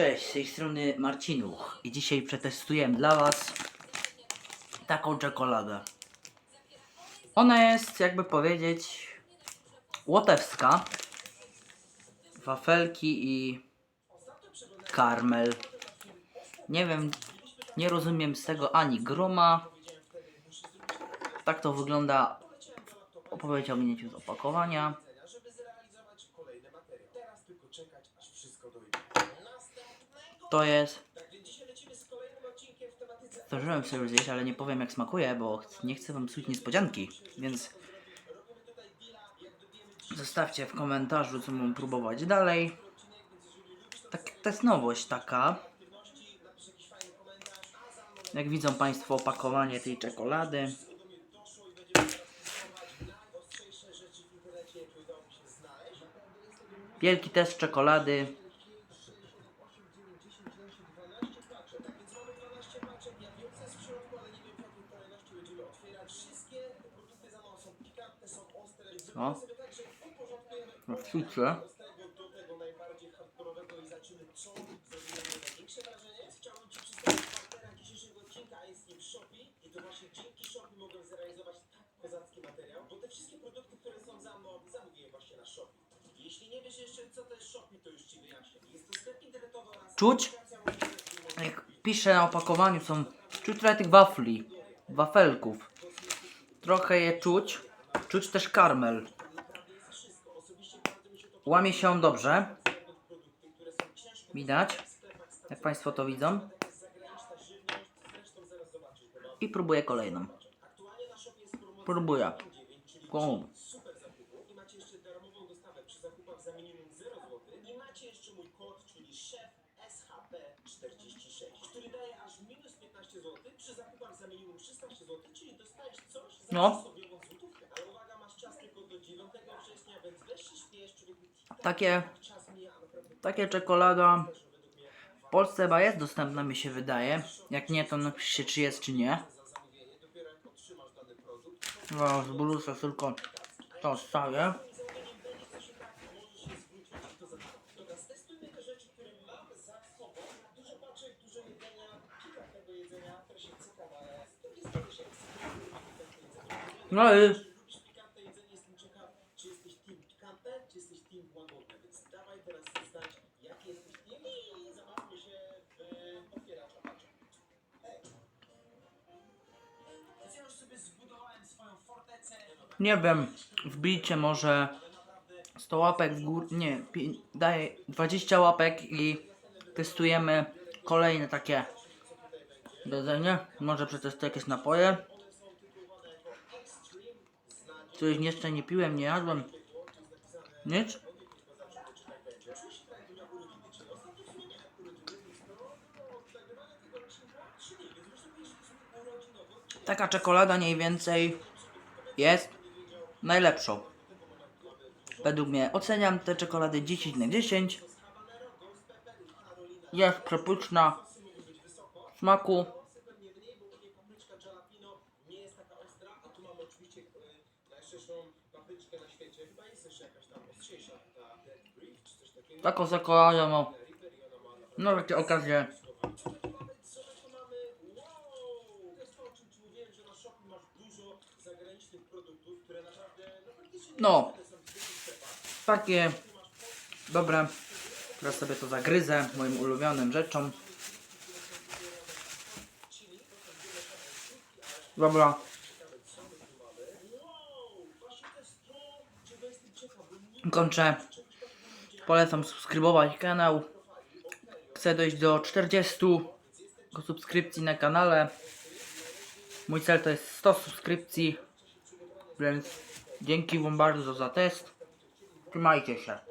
Cześć, z tej strony Marcinuch i dzisiaj przetestuję dla Was taką czekoladę. Ona jest, jakby powiedzieć, łotewska. Wafelki i karmel. Nie wiem, nie rozumiem z tego ani groma. Tak to wygląda. Opowiedział mnie z opakowania. To jest. Zdążyłem sobie już zjeść, ale nie powiem jak smakuje, bo nie chcę wam psuć niespodzianki, więc zostawcie w komentarzu, co mam próbować dalej. Tak, to jest nowość taka. Jak widzą Państwo opakowanie tej czekolady. Wielki test czekolady. O. No, w sucie. kozacki materiał, bo te wszystkie produkty, które są za mną, zamówiłem właśnie na Shopee. Jeśli nie wiesz jeszcze, co to jest Shopee, to już Ci wyjaśnię. Jest to sklep internetowy oraz Czuć? Jak pisze na opakowaniu są czuć trochę tych wafli, wafelków. Trochę je czuć. Czuć też karmel. Łamie się on dobrze. Widać. Jak Państwo to widzą. I próbuję kolejną. Próbuję. Kom. i macie jeszcze darmową dostawę przy zakupach za minimum 0 zł i macie jeszcze mój kod, czyli szef SHP46, który daje aż minus 15 zł przy zakupach za minimum 16 No. przysłowiową złotówkę. Ale uwaga, masz czas tylko do 9 września, więc weź się śpiesz, człowieku. Takie, takie czekolada w Polsce chyba jest dostępna, mi się wydaje. Jak nie, to napiszcie, czy jest, czy nie. No, z blusa tylko to staje. testujmy te rzeczy, które mamy za sobą. Dużo paczek, dużo jedzenia, kilka tego jedzenia, które się ciekawe, ale to jest też jak No i lubisz pikantne jedzenie, jestem ciekaw, czy jesteś team pikantne, czy jesteś team łagodne, więc dawaj teraz znać, jaki jesteś team i zabawmy się w otwieracza paczek. Więc ja już sobie zbudowałem swoją fortecę. nie wiem, wbijcie może 100 łapek w górę, nie, daję 20 łapek i testujemy kolejne takie jedzenie. Może przetestuję jakieś napoje. Których jeszcze nie piłem, nie jadłem. Nic. Taka czekolada mniej więcej jest najlepszą. Według mnie oceniam te czekolady 10 na 10. Jest przepyszna smaku. Najszerszą papryczkę na świecie. Chyba jest jeszcze jakaś tam ostrzejsza, ta Dead Brief czy coś takiego. Taką czekoladę no. No takie okazje. Co my tu mamy? Wow! To jest to, o czym Ci mówiłem, że na Shopee masz dużo zagranicznych produktów, które naprawdę no, No. Takie dobre. Teraz sobie to zagryzę moim ulubionym rzeczą. Dobra. Kończę. Polecam subskrybować kanał. Chcę dojść do 40 subskrypcji na kanale. Mój cel to jest 100 subskrypcji. Więc dzięki Wam bardzo za test. Trzymajcie się.